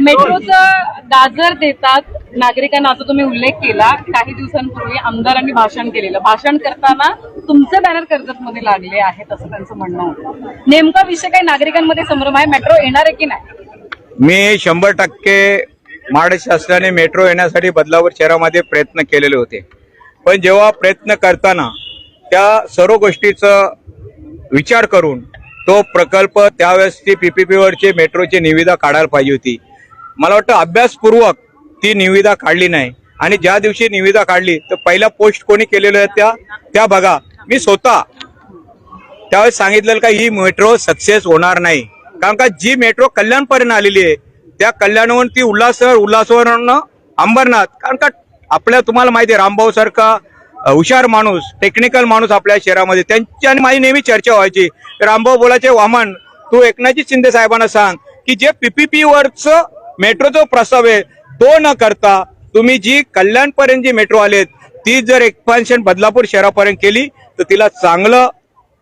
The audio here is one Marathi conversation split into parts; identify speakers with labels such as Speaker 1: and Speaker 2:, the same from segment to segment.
Speaker 1: मेट्रोचं गाजर देतात नागरिकांना असं तुम्ही उल्लेख केला. काही दिवसांपूर्वी आमदारांनी भाषण केलेलं. भाषण करताना तुमचे बॅनर कर्जत मध्ये लागले आहेत असं त्यांचं म्हणणं होतं. नेमका विषय काही नागरिकांमध्ये संभ्रम आहे? मेट्रो येणार आहे की नाही?
Speaker 2: मी शंभर टक्के महाराष्ट्र शासनाने मेट्रो येण्यासाठी बदलापूर शहरामध्ये प्रयत्न केलेले होते. पण जेव्हा प्रयत्न करताना त्या सर्व गोष्टीचा विचार करून तो प्रकल्प त्यावेळेस ती पीपीपीवरची मेट्रोची निविदा काढायला पाहिजे होती. मला वाटतं अभ्यासपूर्वक ती निविदा काढली नाही. आणि ज्या दिवशी निविदा काढली तर पहिला पोस्ट कोणी केलेल्या त्या त्या बघा. मी स्वतः त्यावेळेस सांगितलेलं का ही मेट्रो सक्सेस होणार नाही. कारण का जी मेट्रो कल्याणपर्यंत आलेली आहे त्या कल्याणवरून ती उल्हासवर उल्हासवरून अंबरनाथ. कारण का आपल्या तुम्हाला माहिती आहे रामभाऊ सारखा हुशार माणूस टेक्निकल माणूस आपल्या शहरामध्ये. त्यांची आणि माझी नेहमी चर्चा व्हायची रामभाऊ बोलायचे वामन तू एकनाथजी शिंदे साहेबांना सांग की जे पीपीपी वरच मेट्रोचा प्रस्ताव आहे तो न करता तुम्ही जी कल्याणपर्यंत जी मेट्रो आलेत ती जर एक्सपान्शन बदलापूर शहरापर्यंत केली तर तिला चांगलं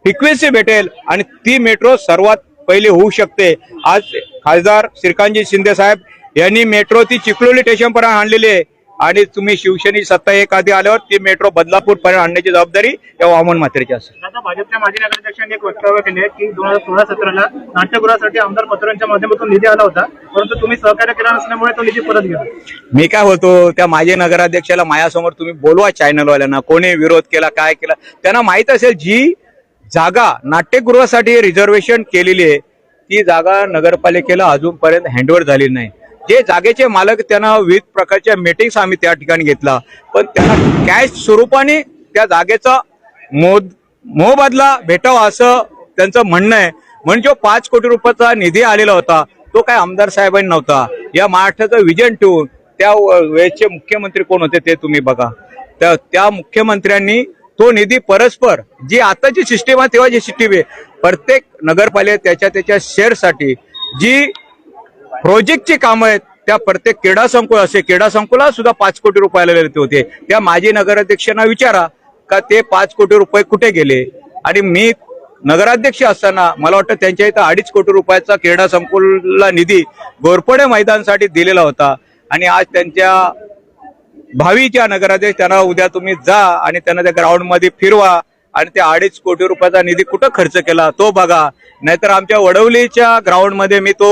Speaker 2: फ्रिक्वेन्सी भेटेल आणि ती मेट्रो सर्वात पहिले होऊ शकते. आज खासदार श्रीकांतजी शिंदे साहेब यांनी मेट्रो ती चिखलोली स्टेशनपर्यंत आणलेली आहे. आणि तुम्ही शिवसेनेची सत्ता एक आधी आल्यावर ती मेट्रो बदलापूर पर्यंत आणण्याची जबाबदारी या वामन म्हात्रेची असेल.
Speaker 3: आता भाजपच्या माजी नगराध्यक्षांनी एक वक्तव्य केले की दोन हजार सोळा सतराला नाट्यगृहासाठी आमदार पत्रांच्या माध्यमातून निधी आला होता परंतु तुम्ही सहकार्य केला नसल्यामुळे तो निधी परत घ्या
Speaker 2: मी काय होतो त्या माझे नगराध्यक्षाला माझ्यासमोर तुम्ही बोलवा चॅनलवाल्यांना कोणी विरोध केला काय केला. त्यांना माहीत असेल जी जागा नाट्यगृहासाठी रिझर्वेशन केलेली आहे ती जागा नगरपालिकेला अजूनपर्यंत हँडओव्हर झालेली नाही. जे जागेचे मालक त्यांना विविध प्रकारच्या मीटिंग्स आम्ही त्या ठिकाणी घेतला. पण त्यांना कॅश स्वरूपाने त्या जागेचा मोद मोबदला भेटावा असं त्यांचं म्हणणं आहे. म्हणजे जो पाच कोटी रुपयाचा निधी आलेला होता तो काय आमदार साहेबांनी नव्हता. या महाराष्ट्राचं विजन ठेवून त्या वेळेचे मुख्यमंत्री कोण होते ते तुम्ही बघा. त्या त्या मुख्यमंत्र्यांनी तो निधी परस्पर जी आताची सिस्टीम आहे तेव्हा जी सिस्टीम आहे. प्रत्येक नगरपालिकेत त्याच्या त्याच्या शेअरसाठी जी प्रोजेक्टची कामं आहेत. त्या प्रत्येक क्रीडा संकुल असे क्रीडा संकुला सुद्धा पाच कोटी रुपये आलेले होते. त्या माजी नगराध्यक्षांना विचारा का ते पाच कोटी रुपये कुठे गेले? आणि मी नगराध्यक्ष असताना मला वाटतं त्यांच्या इथं अडीच कोटी रुपयाचा क्रीडा संकुलला निधी गोरपडे मैदानसाठी दिलेला होता. आणि आज त्यांच्या भावीच्या नगराध्यक्ष त्यांना उद्या तुम्ही जा आणि त्यांना त्या ग्राउंडमध्ये फिरवा आणि त्या अडीच कोटी रुपयाचा निधी कुठं खर्च केला तो बघा. नाहीतर आमच्या वडवलीच्या ग्राउंडमध्ये मी तो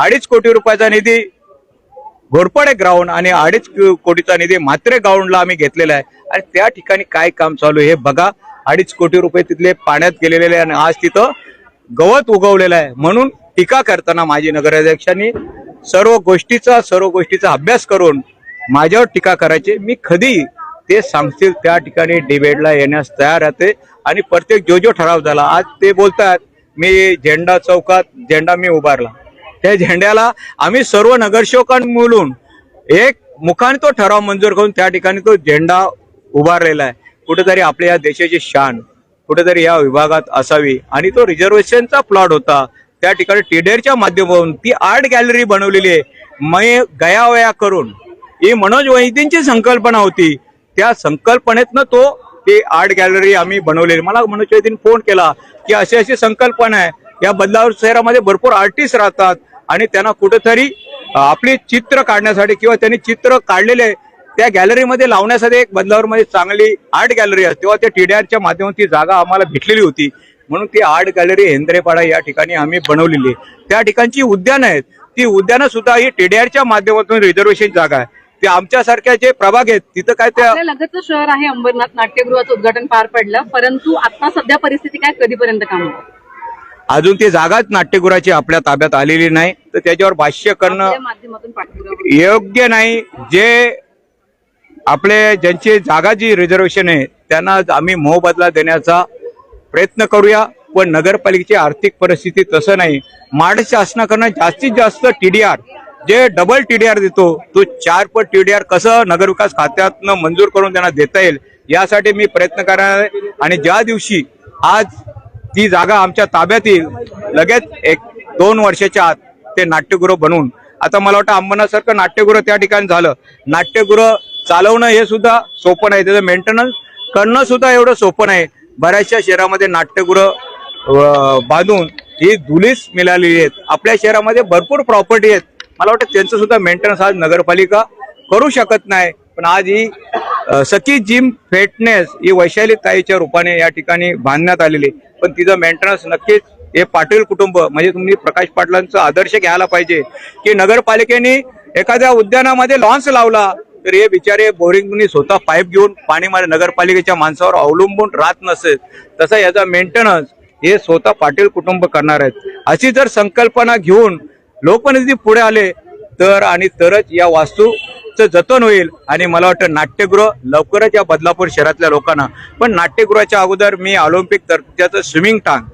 Speaker 2: अडीच कोटी रुपयाचा निधी घोरपडे ग्राउंड आणि अडीच कोटीचा निधी मात्रे ग्राउंडला आम्ही घेतलेला आहे. आणि त्या ठिकाणी काय काम चालू आहे हे बघा. अडीच कोटी रुपये तिथले पाण्यात गेलेले आहे आणि आज तिथं गवत उगवलेलं आहे. म्हणून टीका करताना माझी नगराध्यक्षांनी सर्व गोष्टीचा सर्व गोष्टीचा अभ्यास करून माझ्यावर टीका करायची. मी कधी ते सांगतील त्या ठिकाणी डिबेटला येण्यास तयार राहते आणि प्रत्येक जो जो ठराव झाला आज ते बोलतात मी झेंडा चौकात झेंडा मी उभारला. त्या झेंड्याला आम्ही सर्व नगरसेवकां मिळून एक मुखाने तो ठराव मंजूर करून त्या ठिकाणी तो झेंडा उभारलेला आहे. कुठेतरी आपल्या या देशाची शान कुठेतरी या विभागात असावी. आणि तो रिझर्वेशनचा प्लॉट होता. त्या ठिकाणी टिडेरच्या माध्यमातून ती आर्ट गॅलरी बनवलेली आहे. मै गयावया करून. ही मनोज वैदींची संकल्पना होती. त्या संकल्पनेतनं तो ती आर्ट गॅलरी आम्ही बनवलेली. मला मनोज वैदीन फोन केला की अशी अशी संकल्पना आहे. या बदलापूर शहरामध्ये भरपूर आर्टिस्ट राहतात. आणि त्यांना कुठेतरी आपली चित्र काढण्यासाठी किंवा त्यांनी चित्र काढलेले त्या गॅलरीमध्ये लावण्यासाठी एक बदलावरमध्ये चांगली आर्ट गॅलरी असते. तेव्हा त्या टीडीआरच्या माध्यमातून ती जागा आम्हाला भेटलेली होती. म्हणून ती आर्ट गॅलरी हेंद्रेपाडा या ठिकाणी आम्ही बनवलेली आहे. त्या ठिकाणची उद्यानं आहेत. ती उद्यानं सुद्धा ही टीडीआरच्या माध्यमातून रिझर्वेशन जागा आहे. ते आमच्यासारख्या जे प्रभाग आहेत तिथं काय त्या
Speaker 1: लगतचं शहर आहे अंबरनाथ नाट्यगृहाचं उद्घाटन पार पडलं. परंतु आता सध्या परिस्थिती काय? कधीपर्यंत काम होतं
Speaker 2: अजून ती जागाच नाट्यगृहाची आपल्या ताब्यात आलेली नाही. तर त्याच्यावर भाष्य करणं योग्य नाही. जे आपले ज्यांची जागा जी रिझर्वेशन आहे त्यांना आम्ही मोबदला देण्याचा प्रयत्न करूया. पण नगरपालिकेची आर्थिक परिस्थिती तसं नाही. महाराष्ट्र शासनाकडनं जास्तीत जास्त टीडीआर जे डबल टीडीआर देतो तो चार पट टीडीआर कसं नगरविकास खात्यातनं मंजूर करून त्यांना देता येईल यासाठी मी प्रयत्न करणार आहे. आणि ज्या दिवशी आज ती जागा आमच्या ताब्यात येईल लगेच एक दोन वर्षाच्या आत ते नाट्यगृह बनवून आता मला वाटतं अंबरनाथसारखं नाट्यगृह त्या ठिकाणी झालं. नाट्यगृह चालवणं हे सुद्धा सोपं नाही त्याचं मेंटेनन्स करणं सुद्धा एवढं सोपं नाही. बऱ्याचशा शहरामध्ये नाट्यगृह बांधून ही धुलीस मिळालेली आहेत. आपल्या शहरामध्ये भरपूर प्रॉपर्टी आहेत. मला वाटतं त्यांचं सुद्धा मेंटेनन्स आज नगरपालिका करू शकत नाही पण आज ही सखी जिम फिटनेस ही वैशाली ताईच्या रूपाने या ठिकाणी बांधण्यात आलेली पण तिचं मेंटेनन्स नक्कीच हे पाटील कुटुंब म्हणजे तुम्ही प्रकाश पाटलांचा आदर्श घ्यायला पाहिजे की नगरपालिकेने एखाद्या उद्यानामध्ये लॉन्स लावला तर हे बिचारे बोरिंगनी स्वतः पाईप घेऊन पाणी मारे नगरपालिकेच्या माणसावर अवलंबून राहत नसेल. तसा याचा मेंटेनन्स हे स्वतः पाटील कुटुंब करणार आहेत. अशी जर संकल्पना घेऊन लोकप्रतिनिधी पुढे आले तर आणि तरच या वास्तू याचं जतन होईल आणि मला वाटतं नाट्यगृह लवकरच या बदलापूर शहरातल्या लोकांना. पण नाट्यगृहाच्या अगोदर मी ऑलिम्पिक दर्जाचं स्विमिंग टांग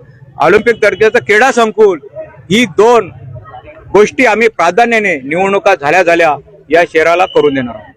Speaker 2: ऑलिम्पिक दर्जाचं क्रीडा संकुल ही दोन गोष्टी आम्ही प्राधान्याने निवडणुका झाल्या झाल्या या शहराला करून देणार आहोत.